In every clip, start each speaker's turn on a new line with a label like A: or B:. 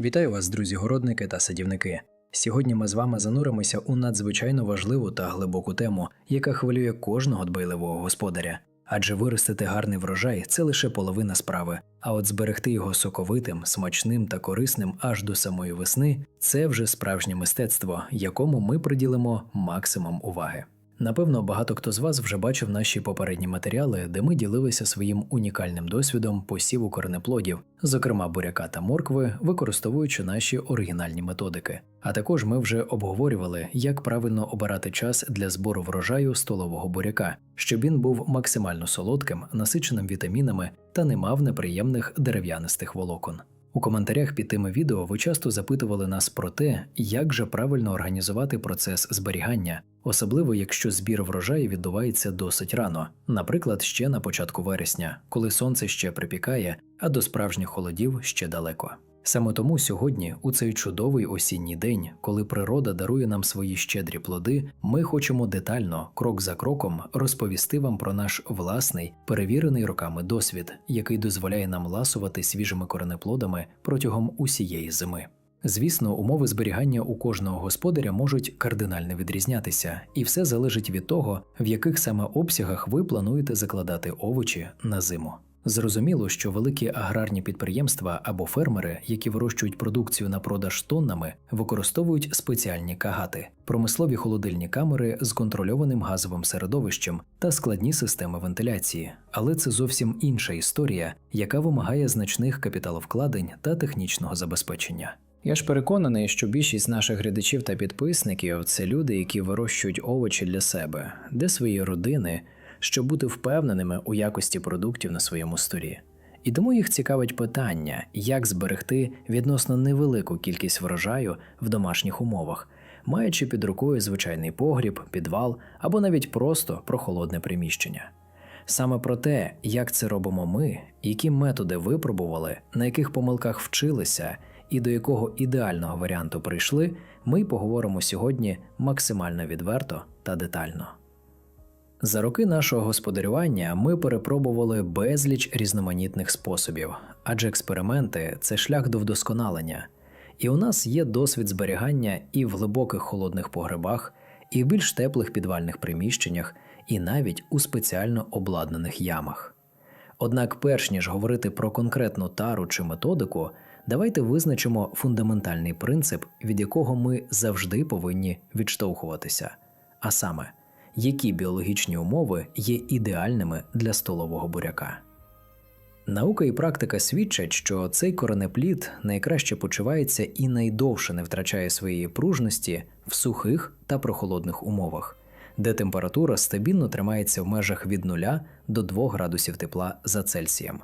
A: Вітаю вас, друзі, городники та садівники. Сьогодні ми з вами зануримося у надзвичайно важливу та глибоку тему, яка хвилює кожного дбайливого господаря. Адже виростити гарний врожай це лише половина справи, а от зберегти його соковитим, смачним та корисним аж до самої весни це вже справжнє мистецтво, якому ми приділимо максимум уваги. Напевно, багато хто з вас вже бачив наші попередні матеріали, де ми ділилися своїм унікальним досвідом посіву коренеплодів, зокрема буряка та моркви, використовуючи наші оригінальні методики. А також ми вже обговорювали, як правильно обирати час для збору врожаю столового буряка, щоб він був максимально солодким, насиченим вітамінами та не мав неприємних дерев'янистих волокон. У коментарях під тими відео ви часто запитували нас про те, як же правильно організувати процес зберігання, особливо якщо збір врожаю відбувається досить рано, наприклад, ще на початку вересня, коли сонце ще припікає, а до справжніх холодів ще далеко. Саме тому сьогодні, у цей чудовий осінній день, коли природа дарує нам свої щедрі плоди, ми хочемо детально, крок за кроком, розповісти вам про наш власний, перевірений роками досвід, який дозволяє нам ласувати свіжими коренеплодами протягом усієї зими. Звісно, умови зберігання у кожного господаря можуть кардинально відрізнятися, і все залежить від того, в яких саме обсягах ви плануєте закладати овочі на зиму. Зрозуміло, що великі аграрні підприємства або фермери, які вирощують продукцію на продаж тоннами, використовують спеціальні кагати, промислові холодильні камери з контрольованим газовим середовищем та складні системи вентиляції. Але це зовсім інша історія, яка вимагає значних капіталовкладень та технічного забезпечення.
B: Я ж переконаний, що більшість наших глядачів та підписників це люди, які вирощують овочі для себе, де свої родини, щоб бути впевненими у якості продуктів на своєму столі. І тому їх цікавить питання, як зберегти відносно невелику кількість врожаю в домашніх умовах, маючи під рукою звичайний погріб, підвал або навіть просто прохолодне приміщення. Саме про те, як це робимо ми, які методи випробували, на яких помилках вчилися і до якого ідеального варіанту прийшли, ми й поговоримо сьогодні максимально відверто та детально. За роки нашого господарювання ми перепробували безліч різноманітних способів, адже експерименти це шлях до вдосконалення. І у нас є досвід зберігання і в глибоких холодних погребах, і в більш теплих підвальних приміщеннях, і навіть у спеціально обладнаних ямах. Однак, перш ніж говорити про конкретну тару чи методику, давайте визначимо фундаментальний принцип, від якого ми завжди повинні відштовхуватися, а саме, які біологічні умови є ідеальними для столового буряка. Наука і практика свідчать, що цей коренеплід найкраще почувається і найдовше не втрачає своєї пружності в сухих та прохолодних умовах, де температура стабільно тримається в межах від 0 до 2 градусів тепла за Цельсієм.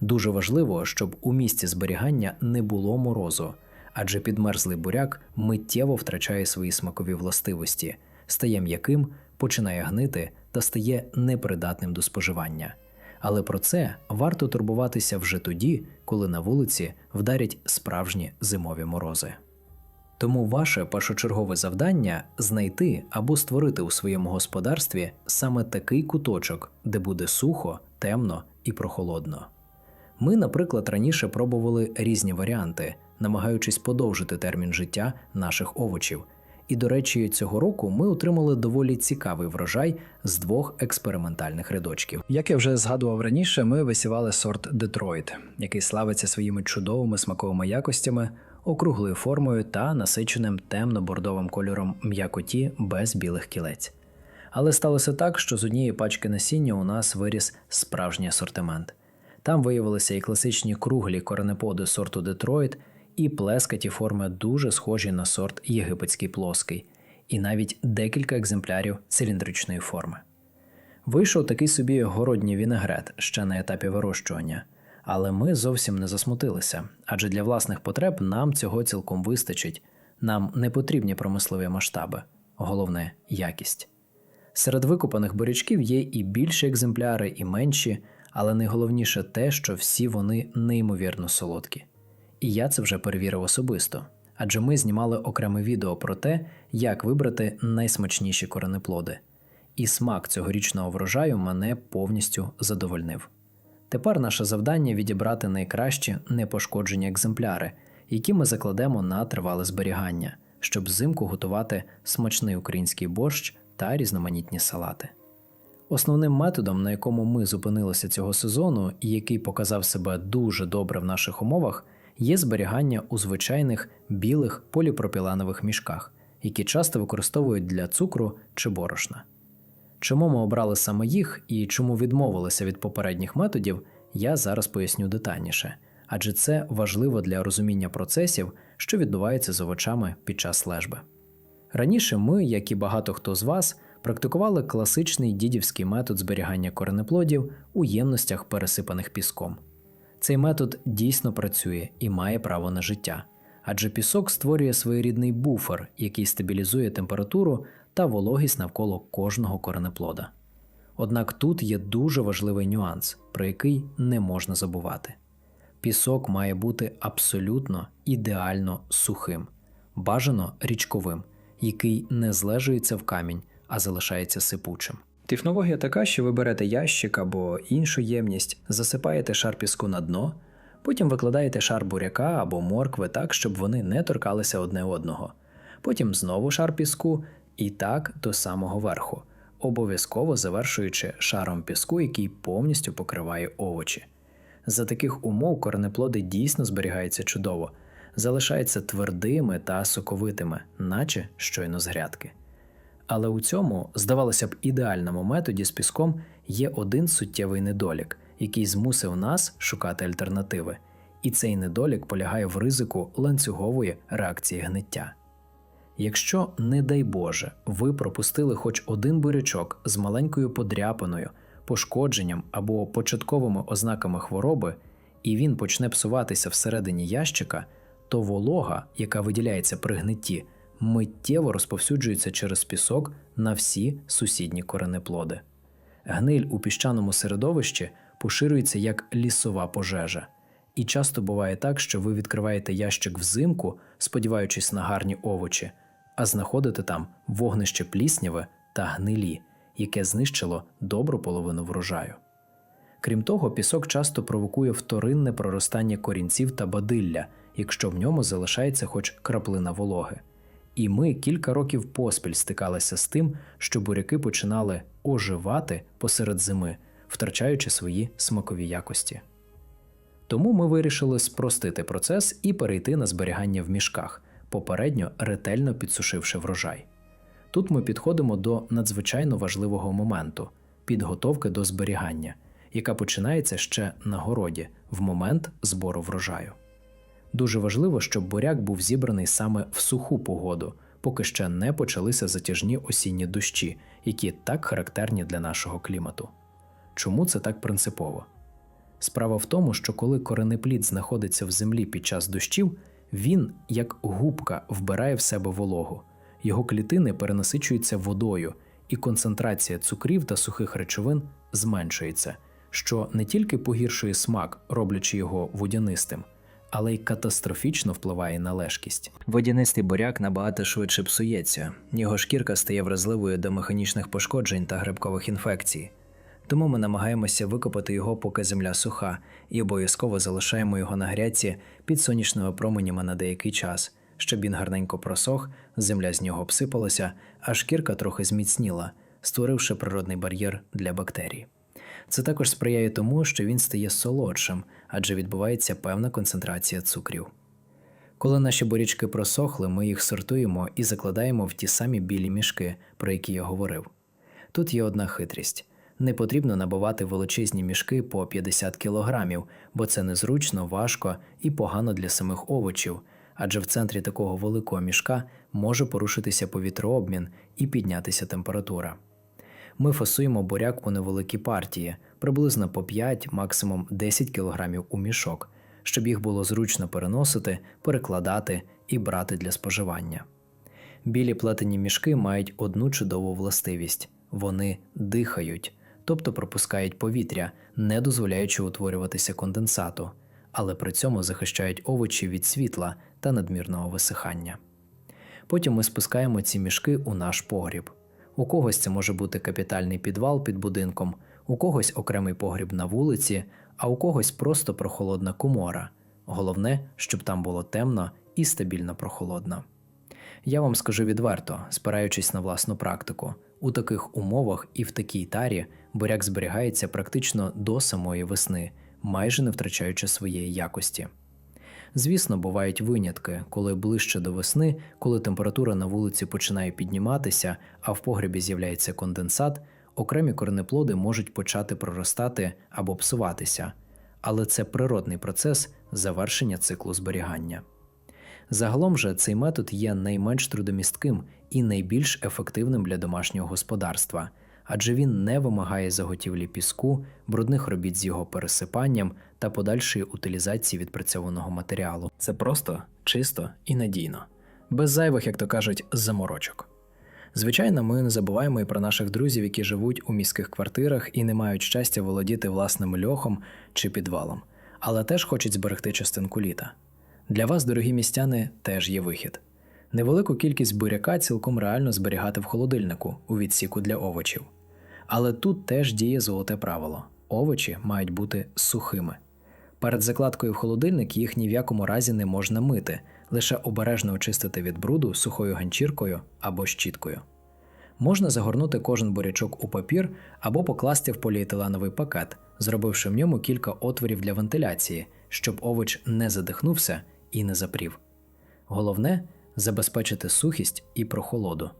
B: Дуже важливо, щоб у місці зберігання не було морозу, адже підмерзлий буряк миттєво втрачає свої смакові властивості, стає м'яким, починає гнити та стає непридатним до споживання. Але про це варто турбуватися вже тоді, коли на вулиці вдарять справжні зимові морози. Тому ваше першочергове завдання знайти або створити у своєму господарстві саме такий куточок, де буде сухо, темно і прохолодно. Ми, наприклад, раніше пробували різні варіанти, намагаючись подовжити термін життя наших овочів. І, до речі, цього року ми отримали доволі цікавий врожай з двох експериментальних рядочків.
A: Як я вже згадував раніше, ми висівали сорт Детройт, який славиться своїми чудовими смаковими якостями, округлою формою та насиченим темно-бордовим кольором м'якоті без білих кілець. Але сталося так, що з однієї пачки насіння у нас виріс справжній асортимент. Там виявилися і класичні круглі коренеподи сорту Детройт, і плескаті форми дуже схожі на сорт єгипетський плоский, і навіть декілька екземплярів циліндричної форми. Вийшов такий собі городній вінегрет ще на етапі вирощування, але ми зовсім не засмутилися, адже для власних потреб нам цього цілком вистачить, нам не потрібні промислові масштаби, головне якість. Серед викопаних бурячків є і більші екземпляри, і менші, але найголовніше те, що всі вони неймовірно солодкі. І я це вже перевірив особисто, адже ми знімали окреме відео про те, як вибрати найсмачніші коренеплоди. І смак цьогорічного врожаю мене повністю задовольнив. Тепер наше завдання відібрати найкращі непошкоджені екземпляри, які ми закладемо на тривале зберігання, щоб взимку готувати смачний український борщ та різноманітні салати. Основним методом, на якому ми зупинилися цього сезону і який показав себе дуже добре в наших умовах, є зберігання у звичайних білих поліпропіленових мішках, які часто використовують для цукру чи борошна. Чому ми обрали саме їх і чому відмовилися від попередніх методів, я зараз поясню детальніше, адже це важливо для розуміння процесів, що відбуваються з овочами під час лежби. Раніше ми, як і багато хто з вас, практикували класичний дідівський метод зберігання коренеплодів у ємностях, пересипаних піском. Цей метод дійсно працює і має право на життя, адже пісок створює своєрідний буфер, який стабілізує температуру та вологість навколо кожного коренеплода. Однак тут є дуже важливий нюанс, про який не можна забувати. Пісок має бути абсолютно ідеально сухим, бажано річковим, який не злежується в камінь, а залишається сипучим. Технологія така, що ви берете ящик або іншу ємність, засипаєте шар піску на дно, потім викладаєте шар буряка або моркви так, щоб вони не торкалися одне одного. Потім знову шар піску і так до самого верху, обов'язково завершуючи шаром піску, який повністю покриває овочі. За таких умов коренеплоди дійсно зберігаються чудово, залишаються твердими та соковитими, наче щойно з грядки. Але у цьому, здавалося б, ідеальному методі з піском є один суттєвий недолік, який змусив нас шукати альтернативи. І цей недолік полягає в ризику ланцюгової реакції гниття. Якщо, не дай Боже, ви пропустили хоч один бурячок з маленькою подряпиною, пошкодженням або початковими ознаками хвороби, і він почне псуватися всередині ящика, то волога, яка виділяється при гнитті, миттєво розповсюджується через пісок на всі сусідні коренеплоди. Гниль у піщаному середовищі поширюється як лісова пожежа. І часто буває так, що ви відкриваєте ящик взимку, сподіваючись на гарні овочі, а знаходите там вогнище плісняве та гнилі, яке знищило добру половину врожаю. Крім того, пісок часто провокує вторинне проростання корінців та бадилля, якщо в ньому залишається хоч краплина вологи. І ми кілька років поспіль стикалися з тим, що буряки починали оживати посеред зими, втрачаючи свої смакові якості. Тому ми вирішили спростити процес і перейти на зберігання в мішках, попередньо ретельно підсушивши врожай. Тут ми підходимо до надзвичайно важливого моменту підготовки до зберігання, яка починається ще на городі в момент збору врожаю. Дуже важливо, щоб буряк був зібраний саме в суху погоду, поки ще не почалися затяжні осінні дощі, які так характерні для нашого клімату. Чому це так принципово? Справа в тому, що коли коренеплід знаходиться в землі під час дощів, він, як губка, вбирає в себе вологу, його клітини перенасичуються водою, і концентрація цукрів та сухих речовин зменшується, що не тільки погіршує смак, роблячи його водянистим, але й катастрофічно впливає на лежкість. Водянистий буряк набагато швидше псується, його шкірка стає вразливою до механічних пошкоджень та грибкових інфекцій. Тому ми намагаємося викопати його, поки земля суха, і обов'язково залишаємо його на грядці під сонячними променями на деякий час, щоб він гарненько просох, земля з нього обсипалася, а шкірка трохи зміцніла, створивши природний бар'єр для бактерій. Це також сприяє тому, що він стає солодшим, адже відбувається певна концентрація цукрів. Коли наші бурячки просохли, ми їх сортуємо і закладаємо в ті самі білі мішки, про які я говорив. Тут є одна хитрість. Не потрібно набивати величезні мішки по 50 кілограмів, бо це незручно, важко і погано для самих овочів, адже в центрі такого великого мішка може порушитися повітрообмін і піднятися температура. Ми фасуємо буряк у невеликі партії, приблизно по 5, максимум 10 кілограмів у мішок, щоб їх було зручно переносити, перекладати і брати для споживання. Білі плетені мішки мають одну чудову властивість вони дихають, тобто пропускають повітря, не дозволяючи утворюватися конденсату, але при цьому захищають овочі від світла та надмірного висихання. Потім ми спускаємо ці мішки у наш погріб. У когось це може бути капітальний підвал під будинком, у когось окремий погріб на вулиці, а у когось просто прохолодна комора,
B: Головне, щоб там було темно і стабільно прохолодно. Я вам скажу відверто, спираючись на власну практику, у таких умовах і в такій тарі буряк зберігається практично до самої весни, майже не втрачаючи своєї якості. Звісно, бувають винятки, коли ближче до весни, коли температура на вулиці починає підніматися, а в погребі з'являється конденсат, окремі коренеплоди можуть почати проростати або псуватися, але це природний процес завершення циклу зберігання. Загалом же цей метод є найменш трудомістким і найбільш ефективним для домашнього господарства, адже він не вимагає заготівлі піску, брудних робіт з його пересипанням та подальшої утилізації відпрацьованого матеріалу. Це просто, чисто і надійно, без зайвих, як то кажуть, заморочок. Звичайно, ми не забуваємо і про наших друзів, які живуть у міських квартирах і не мають щастя володіти власним льохом чи підвалом, але теж хочуть зберегти частинку літа. Для вас, дорогі містяни, теж є вихід. Невелику кількість буряка цілком реально зберігати в холодильнику у відсіку для овочів. Але тут теж діє золоте правило: овочі мають бути сухими. Перед закладкою в холодильник їх ні в якому разі не можна мити, лише обережно очистити від бруду сухою ганчіркою або щіткою. Можна загорнути кожен бурячок у папір або покласти в поліетиленовий пакет, зробивши в ньому кілька отворів для вентиляції, щоб овоч не задихнувся і не запрів. Головне забезпечити сухість і прохолоду.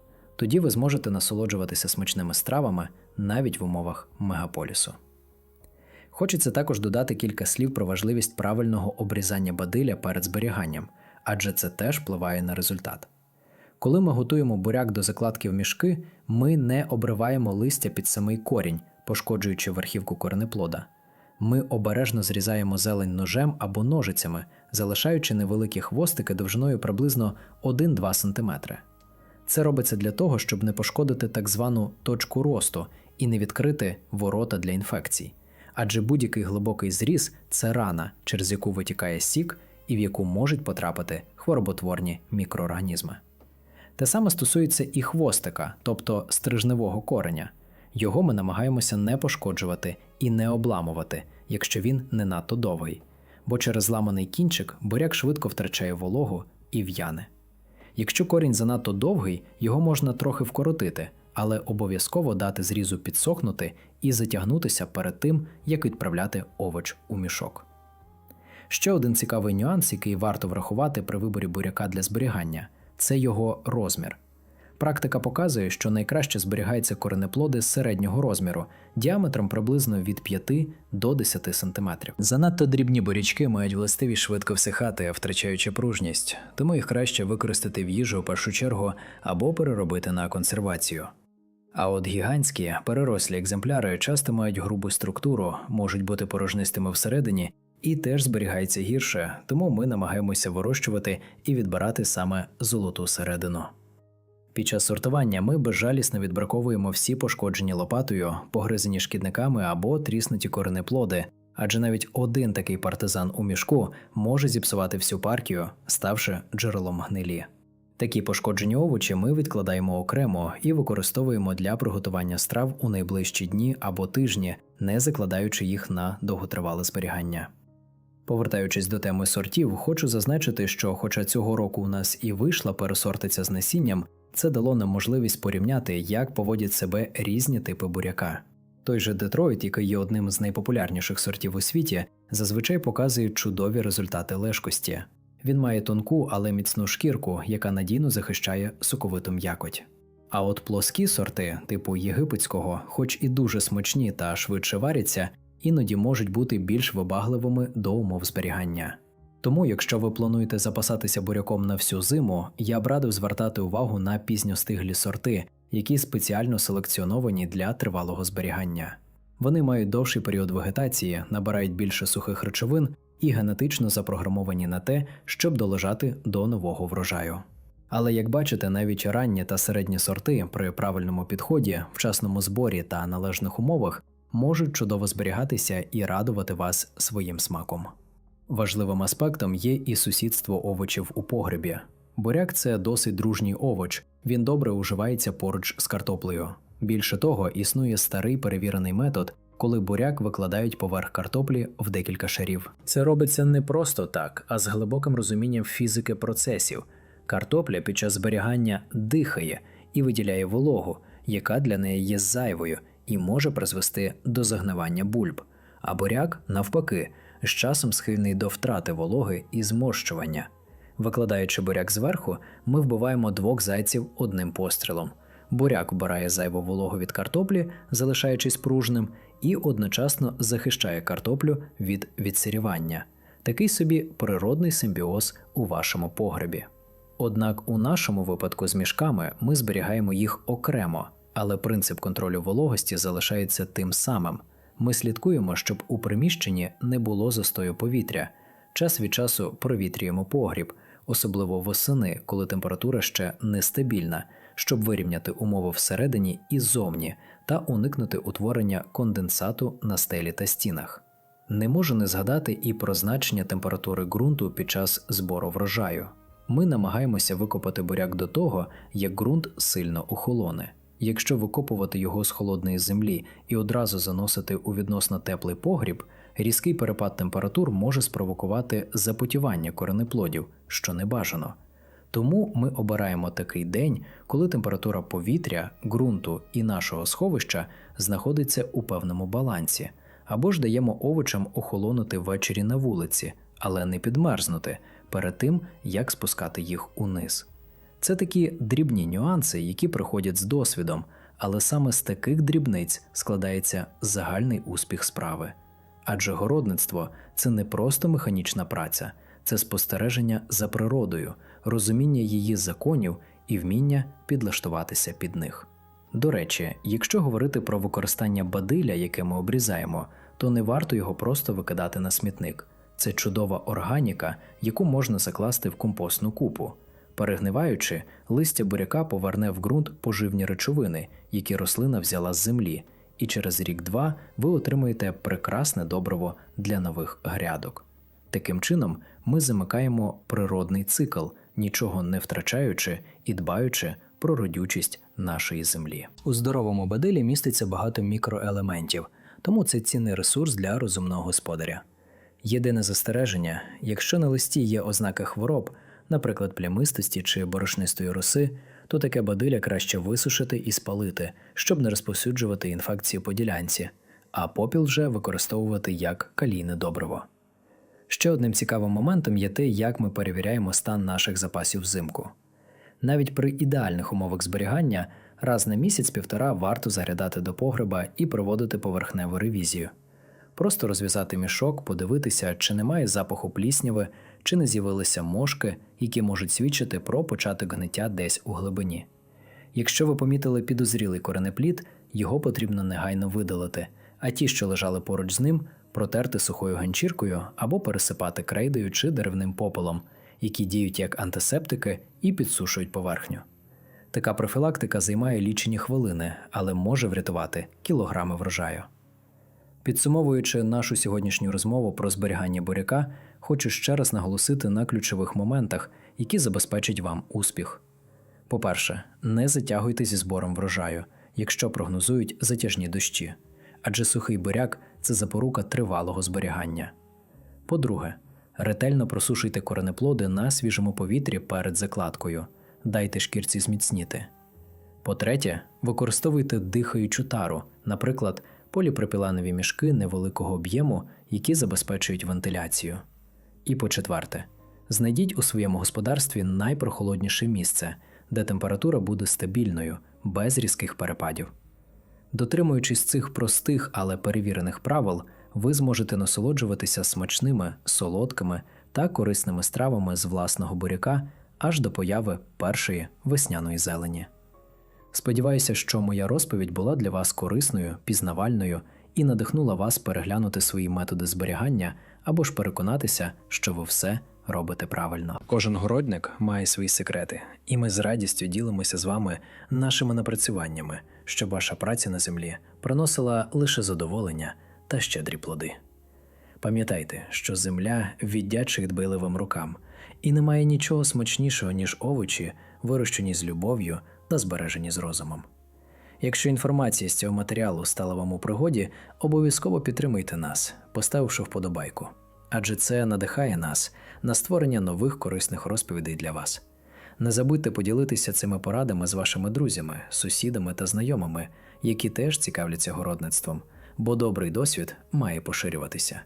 B: Тоді ви зможете насолоджуватися смачними стравами навіть в умовах мегаполісу. Хочеться також додати кілька слів про важливість правильного обрізання бадиля перед зберіганням, адже це теж впливає на результат. Коли ми готуємо буряк до закладки в мішки, ми не обриваємо листя під самий корінь, пошкоджуючи верхівку коренеплода. Ми обережно зрізаємо зелень ножем або ножицями, залишаючи невеликі хвостики довжиною приблизно 1-2 см. Це робиться для того, щоб не пошкодити так звану точку росту і не відкрити ворота для інфекцій. Адже будь-який глибокий зріз це рана, через яку витікає сік і в яку можуть потрапити хвороботворні мікроорганізми. Те саме стосується і хвостика, тобто стрижневого кореня. Його ми намагаємося не пошкоджувати і не обламувати, якщо він не надто довгий, бо через зламаний кінчик буряк швидко втрачає вологу і в'яне. Якщо корінь занадто довгий, його можна трохи вкоротити, але обов'язково дати зрізу підсохнути і затягнутися перед тим, як відправляти овоч у мішок. Ще один цікавий нюанс, який варто врахувати при виборі буряка для зберігання це його розмір. Практика показує, що найкраще зберігаються коренеплоди середнього розміру, діаметром приблизно від 5 до 10 см.
A: Занадто дрібні бурячки мають властивість швидко всихати, втрачаючи пружність, тому їх краще використати в їжу в першу чергу або переробити на консервацію. А от гігантські перерослі екземпляри часто мають грубу структуру, можуть бути порожнистими всередині і теж зберігаються гірше, тому ми намагаємося вирощувати і відбирати саме золоту середину. Під час сортування ми безжалісно відбраковуємо всі пошкоджені лопатою, погризані шкідниками або тріснуті коренеплоди, адже навіть один такий партизан у мішку може зіпсувати всю партію, ставши джерелом гнилі. Такі пошкоджені овочі ми відкладаємо окремо і використовуємо для приготування страв у найближчі дні або тижні, не закладаючи їх на довготривале зберігання. Повертаючись до теми сортів, хочу зазначити, що, хоча цього року у нас і вийшла пересортиця з насінням, це дало нам можливість порівняти, як поводять себе різні типи буряка. Той же Детройт, який є одним з найпопулярніших сортів у світі, зазвичай показує чудові результати лежкості. Він має тонку, але міцну шкірку, яка надійно захищає соковиту м'якоть. А от плоскі сорти, типу єгипетського, хоч і дуже смачні та швидше варяться, іноді можуть бути більш вибагливими до умов зберігання. Тому, якщо ви плануєте запасатися буряком на всю зиму, я б радив звертати увагу на пізньостиглі сорти, які спеціально селекціоновані для тривалого зберігання. Вони мають довший період вегетації, набирають більше сухих речовин і генетично запрограмовані на те, щоб долежати до нового врожаю. Але як бачите, навіть ранні та середні сорти при правильному підході, вчасному зборі та належних умовах можуть чудово зберігатися і радувати вас своїм смаком. Важливим аспектом є і сусідство овочів у погребі. Буряк це досить дружній овоч, він добре уживається поруч з картоплею. Більше того, існує старий перевірений метод, коли буряк викладають поверх картоплі в декілька шарів.
B: Це робиться не просто так, а з глибоким розумінням фізики процесів. Картопля під час зберігання дихає і виділяє вологу, яка для неї є зайвою і може призвести до загнивання бульб. А буряк, навпаки, з часом схильний до втрати вологи і зморщування. Викладаючи буряк зверху, ми вбиваємо двох зайців одним пострілом. Буряк вбирає зайву вологу від картоплі, залишаючись пружним, і одночасно захищає картоплю від відсирівання. Такий собі природний симбіоз у вашому погребі. Однак у нашому випадку з мішками ми зберігаємо їх окремо, але принцип контролю вологості залишається тим самим. Ми слідкуємо, щоб у приміщенні не було застою повітря. Час від часу провітрюємо погріб, особливо восени, коли температура ще нестабільна, щоб вирівняти умови всередині і зовні та уникнути утворення конденсату на стелі та стінах. Не можу не згадати і про значення температури ґрунту під час збору врожаю. Ми намагаємося викопати буряк до того, як ґрунт сильно охолоне. Якщо викопувати його з холодної землі і одразу заносити у відносно теплий погріб, різкий перепад температур може спровокувати запотівання коренеплодів, що не бажано. Тому ми обираємо такий день, коли температура повітря, ґрунту і нашого сховища знаходиться у певному балансі, або ж даємо овочам охолонути ввечері на вулиці, але не підмерзнути перед тим, як спускати їх униз. Це такі дрібні нюанси, які приходять з досвідом, але саме з таких дрібниць складається загальний успіх справи. Адже городництво це не просто механічна праця, це спостереження за природою, розуміння її законів і вміння підлаштуватися під них. До речі, якщо говорити про використання бадиля, яке ми обрізаємо, то не варто його просто викидати на смітник. Це чудова органіка, яку можна закласти в компостну купу. Перегниваючи, листя буряка поверне в ґрунт поживні речовини, які рослина взяла з землі, і через рік-два ви отримуєте прекрасне добриво для нових грядок. Таким чином, ми замикаємо природний цикл, нічого не втрачаючи і дбаючи про родючість нашої землі. У здоровому бадилі міститься багато мікроелементів, тому це цінний ресурс для розумного господаря. Єдине застереження, якщо на листі є ознаки хвороб, наприклад, плямистості чи борошнистої роси, то таке бадилля краще висушити і спалити, щоб не розповсюджувати інфекції по ділянці, а попіл вже використовувати як калійне добриво. Ще одним цікавим моментом є те, як ми перевіряємо стан наших запасів взимку. Навіть при ідеальних умовах зберігання раз на місяць-півтора варто заглядати до погреба і проводити поверхневу ревізію. Просто розв'язати мішок, подивитися, чи немає запаху плісняви, чи не з'явилися мошки, які можуть свідчити про початок гниття десь у глибині. Якщо ви помітили підозрілий коренеплід, його потрібно негайно видалити, а ті, що лежали поруч з ним, протерти сухою ганчіркою або пересипати крейдою чи деревним попелом, які діють як антисептики і підсушують поверхню. Така профілактика займає лічені хвилини, але може врятувати кілограми врожаю. Підсумовуючи нашу сьогоднішню розмову про зберігання буряка, хочу ще раз наголосити на ключових моментах, які забезпечать вам успіх. По-перше, не затягуйте зі збором врожаю, якщо прогнозують затяжні дощі, адже сухий буряк це запорука тривалого зберігання. По-друге, ретельно просушуйте коренеплоди на свіжому повітрі перед закладкою, дайте шкірці зміцніти. По-третє, використовуйте дихаючу тару, наприклад, поліпропіланові мішки невеликого об'єму, які забезпечують вентиляцію. І по-четверте, знайдіть у своєму господарстві найпрохолодніше місце, де температура буде стабільною, без різких перепадів. Дотримуючись цих простих, але перевірених правил, ви зможете насолоджуватися смачними, солодкими та корисними стравами з власного буряка аж до появи першої весняної зелені. Сподіваюся, що моя розповідь була для вас корисною, пізнавальною і надихнула вас переглянути свої методи зберігання або ж переконатися, що ви все робите правильно. Кожен городник має свої секрети, і ми з радістю ділимося з вами нашими напрацюваннями, щоб ваша праця на землі приносила лише задоволення та щедрі плоди. Пам'ятайте, що земля віддячить дбайливим рукам, і немає нічого смачнішого, ніж овочі, вирощені з любов'ю та збережені з розумом.
A: Якщо інформація з цього матеріалу стала вам у пригоді, обов'язково підтримуйте нас, поставивши вподобайку. Адже це надихає нас на створення нових корисних розповідей для вас. Не забудьте поділитися цими порадами з вашими друзями, сусідами та знайомими, які теж цікавляться городництвом, бо добрий досвід має поширюватися.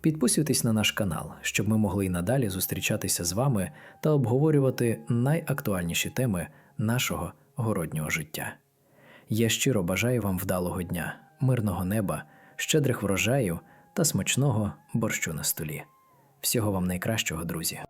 A: Підписуйтесь на наш канал, щоб ми могли й надалі зустрічатися з вами та обговорювати найактуальніші теми нашого городнього життя. Я щиро бажаю вам вдалого дня, мирного неба, щедрих врожаїв та смачного борщу на столі. Всього вам найкращого, друзі!